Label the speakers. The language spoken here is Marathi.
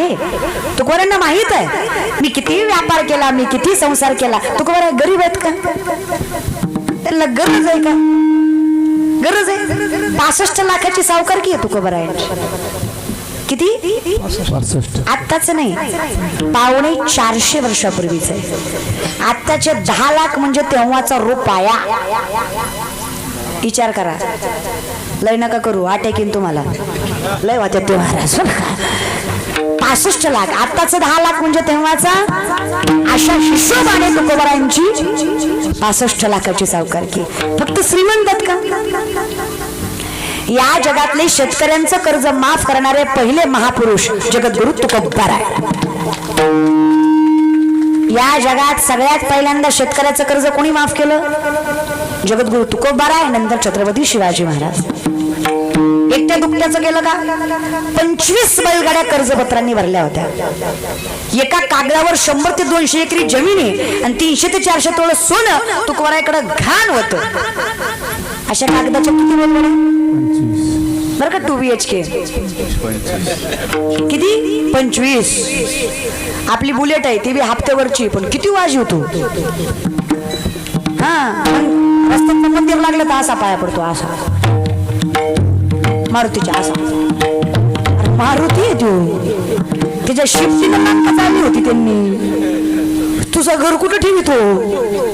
Speaker 1: आहे. तुकोबारांना माहीत आहे. मी किती व्यापार केला मी किती संसार केला. तुकोबारा गरीब आहेत का? त्यांना गरज आहे का? गरज आहे. पासष्ट लाखाची सावकारकी आहे तुकोबारायांची किती? आत्ताच नाही. पावणे चारशे वर्षापूर्वीच आहे. आत्ताचे दहा लाख म्हणजे तेव्हाचा रुपया. विचार करा. लय नका करू. आटेकीन तुम्हाला. लय वाटत ते महाराज. पासष्ट लाख. आताच दहा लाख म्हणजे तेव्हाचा अशा हिशोबाने तुकोबरांची पासष्ट लाखाची सावकारकी फक्त श्रीमंत का? या जगातले शेतकऱ्यांचं कर्ज माफ करणारे पहिले महापुरुष जगद्गुरु तुकोबार आहे या जगात सगळ्यात पहिल्यांदा शेतकऱ्याचं कर्ज कोणी माफ केलं? जगद्गुरु तुकोबार आहे नंतर छत्रपती शिवाजी महाराज. एकट्या दुकट्याचं केलं का? पंचवीस बैलगाड्या कर्जपत्रांनी भरल्या होत्या. एका कागदावर शंभर ते दोनशे एकरी जमीन आहे आणि तीनशे ते चारशे तोळ सोनं तुकोबाराकडे घाण होत. अशा कागदाच्या किती बैलगाड्या बरं का टू बी एच के किती? पंचवीस. आपली बुलेट आहे ती बी हप्त्यावरची पण किती वाज होतो हा पण रस्त्यात मंदिर लागलं तर असा पाया पडतो असा मारुतीच्या असा मारुती आहे तू तिच्या शिफ्टीनं नाटकं चालली होती त्यांनी. तुझं घर कुठं ठेवितो हो?